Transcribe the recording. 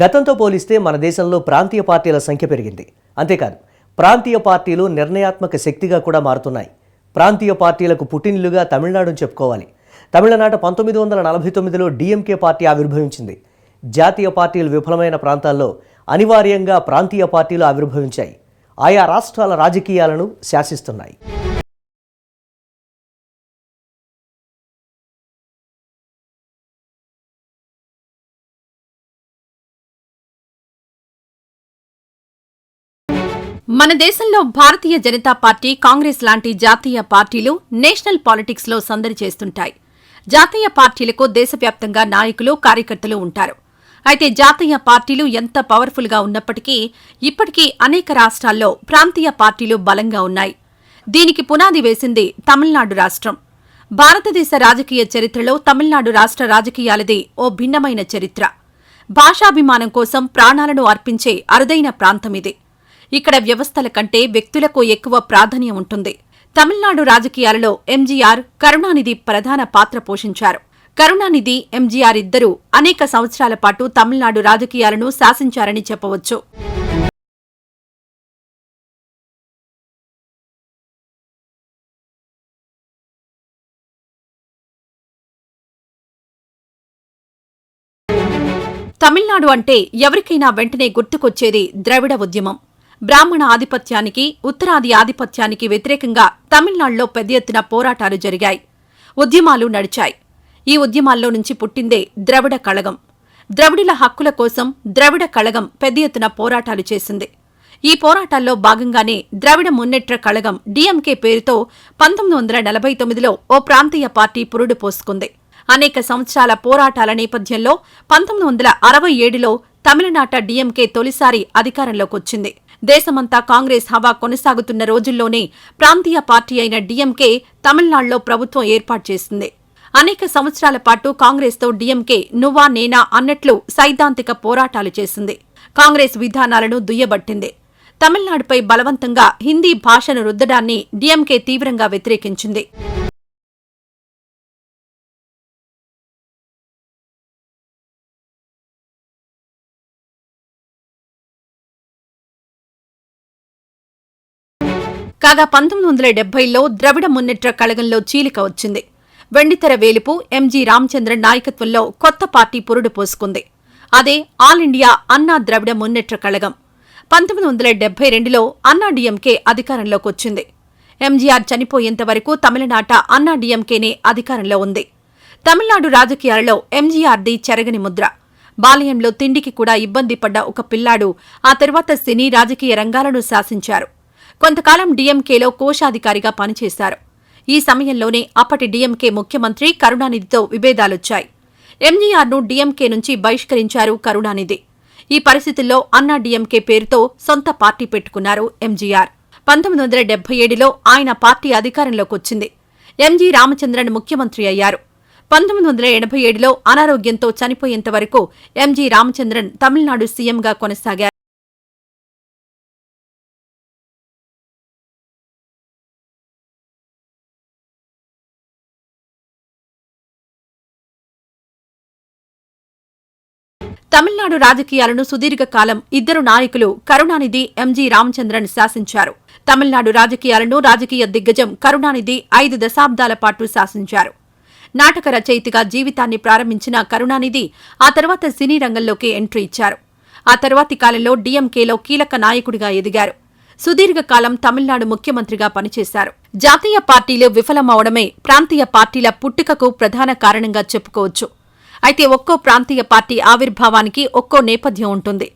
గతంతో పోలిస్తే మన దేశంలో ప్రాంతీయ పార్టీల సంఖ్య పెరిగింది. అంతేకాదు ప్రాంతీయ పార్టీలు నిర్ణయాత్మక శక్తిగా కూడా మారుతున్నాయి. ప్రాంతీయ పార్టీలకు పుట్టినిల్లుగా తమిళనాడును చెప్పుకోవాలి. తమిళనాట పంతొమ్మిది వందల నలభై తొమ్మిదిలో డిఎంకే పార్టీ ఆవిర్భవించింది. జాతీయ పార్టీలు విఫలమైన ప్రాంతాల్లో అనివార్యంగా ప్రాంతీయ పార్టీలు ఆవిర్భవించాయి. ఆయా రాష్ట్రాల రాజకీయాలను శాసిస్తున్నాయి. మన దేశంలో భారతీయ జనతా పార్టీ కాంగ్రెస్ లాంటి జాతీయ పార్టీలు నేషనల్ పాలిటిక్స్లో సందడి చేస్తుంటాయి. జాతీయ పార్టీలకు దేశవ్యాప్తంగా నాయకులు కార్యకర్తలు ఉంటారు. అయితే జాతీయ పార్టీలు ఎంత పవర్ఫుల్గా ఉన్నప్పటికీ ఇప్పటికీ అనేక రాష్ట్రాల్లో ప్రాంతీయ పార్టీలు బలంగా ఉన్నాయి. దీనికి పునాది వేసింది తమిళనాడు రాష్ట్రం. భారతదేశ రాజకీయ చరిత్రలో తమిళనాడు రాష్ట్ర రాజకీయాలది ఓ భిన్నమైన చరిత్ర. భాషాభిమానం కోసం ప్రాణాలను అర్పించే అరుదైన ప్రాంతమిది ఇక్కడ వ్యవస్థల కంటే వ్యక్తులకు ఎక్కువ ప్రాధాన్యం ఉంటుంది. తమిళనాడు రాజకీయాలలో ఎంజీఆర్ కరుణానిధి ప్రధాన పాత్ర పోషించారు. కరుణానిధి ఎంజీఆర్ ఇద్దరూ అనేక సంవత్సరాల పాటు తమిళనాడు రాజకీయాలను శాసించారని చెప్పవచ్చు. తమిళనాడు అంటే ఎవరికైనా వెంటనే గుర్తుకొచ్చేది ద్రవిడ ఉద్యమం. బ్రాహ్మణ ఆధిపత్యానికి ఉత్తరాది ఆధిపత్యానికి వ్యతిరేకంగా తమిళనాడులో పెద్ద ఎత్తున పోరాటాలు జరిగాయి. ఉద్యమాలు నడిచాయి. ఈ ఉద్యమాల్లో నుంచి పుట్టిందే ద్రవిడ కళగం. ద్రవిడుల హక్కుల కోసం ద్రవిడ కళగం పెద్ద ఎత్తున పోరాటాలు చేసింది. ఈ పోరాటాల్లో భాగంగానే ద్రవిడ మున్నెట్ర కళగం డీఎంకే పేరుతో పంతొమ్మిది వందల నలభై తొమ్మిదిలో ఓ ప్రాంతీయ పార్టీ పురుడు పోసుకుంది. అనేక సంవత్సరాల పోరాటాల నేపథ్యంలో పంతొమ్మిది వందల అరవై ఏడులో తమిళనాట డీఎంకే తొలిసారి అధికారంలోకొచ్చింది. దేశమంతా కాంగ్రెస్ హవా కొనసాగుతున్న రోజుల్లోనే ప్రాంతీయ పార్టీ అయిన డీఎంకే తమిళనాడులో ప్రభుత్వం ఏర్పాటు చేసింది. అనేక సంవత్సరాల పాటు కాంగ్రెస్తో డీఎంకే నువ్వా నేనా అన్నట్లు సైద్ధాంతిక పోరాటాలు చేసింది. కాంగ్రెస్ విధానాలను దుయ్యబట్టింది. తమిళనాడుపై బలవంతంగా హిందీ భాషను రుద్దడాన్ని డీఎంకే తీవ్రంగా వ్యతిరేకించింది. కాగా పంతొమ్మిది వందల డెబ్బైలో ద్రవిడ మున్నెట్ర కళగంలో చీలిక వచ్చింది. వెండితెర వేలుపు ఎంజీ రామచంద్రన్ నాయకత్వంలో కొత్త పార్టీ పురుడు పోసుకుంది. అదే ఆల్ ఇండియా అన్నా ద్రవిడ మున్నెట్ర కళగం. పంతొమ్మిది వందల డెబ్బై రెండులో అన్నా డీఎంకే అధికారంలోకి వచ్చింది. ఎంజీఆర్ చనిపోయేంత వరకు తమిళనాట అన్నా డీఎంకేనే అధికారంలో ఉంది. తమిళనాడు రాజకీయాలలో ఎంజీఆర్ది చెరగని ముద్ర. బాల్యంలో తిండికి కూడా ఇబ్బంది పడ్డ ఒక పిల్లాడు ఆ తర్వాత సినీ రాజకీయ రంగాలను శాసించారు. కొంతకాలం డీఎంకేలో కోశాధికారిగా పనిచేశారు. ఈ సమయంలోనే అప్పటి డీఎంకే ముఖ్యమంత్రి కరుణానిధితో విభేదాలొచ్చాయి. ఎంజీఆర్ను డీఎంకే నుంచి బహిష్కరించారు కరుణానిధి. ఈ పరిస్థితుల్లో అన్నా డీఎంకే పేరుతో సొంత పార్టీ పెట్టుకున్నారు ఎంజీఆర్ పంతొమ్మిది వందల డెబ్బై ఏడులో ఆయన పార్టీ అధికారంలోకి వచ్చింది ఎంజీ రామచంద్రన్ ముఖ్యమంత్రి అయ్యారు. పంతొమ్మిది వందల ఎనభై ఏడులో అనారోగ్యంతో చనిపోయేంత వరకు ఎంజీ రామచంద్రన్ తమిళనాడు సీఎంగా కొనసాగారు. తమిళనాడు రాజకీయాలను సుదీర్ఘకాలం ఇద్దరు నాయకులు కరుణానిధి ఎంజీ రామచంద్రన్ శాసించారు. తమిళనాడు రాజకీయాలను రాజకీయ దిగ్గజం కరుణానిధి ఐదు దశాబ్దాల పాటు శాసించారు. నాటక రచయితగా జీవితాన్ని ప్రారంభించిన కరుణానిధి ఆ తర్వాత సినీ రంగంలోకి ఎంట్రీ ఇచ్చారు. ఆ తర్వాతి కాలంలో డీఎంకేలో కీలక నాయకుడిగా ఎదిగారు. సుదీర్ఘకాలం తమిళనాడు ముఖ్యమంత్రిగా పనిచేశారు. జాతీయ పార్టీలు విఫలమవడమే ప్రాంతీయ పార్టీల పుట్టుకకు ప్రధాన కారణంగా చెప్పుకోవచ్చు. అయితే ఒక్కో ప్రాంతీయ పార్టీ ఆవిర్భావానికి ఒక్కో నేపథ్యం ఉంటుంది.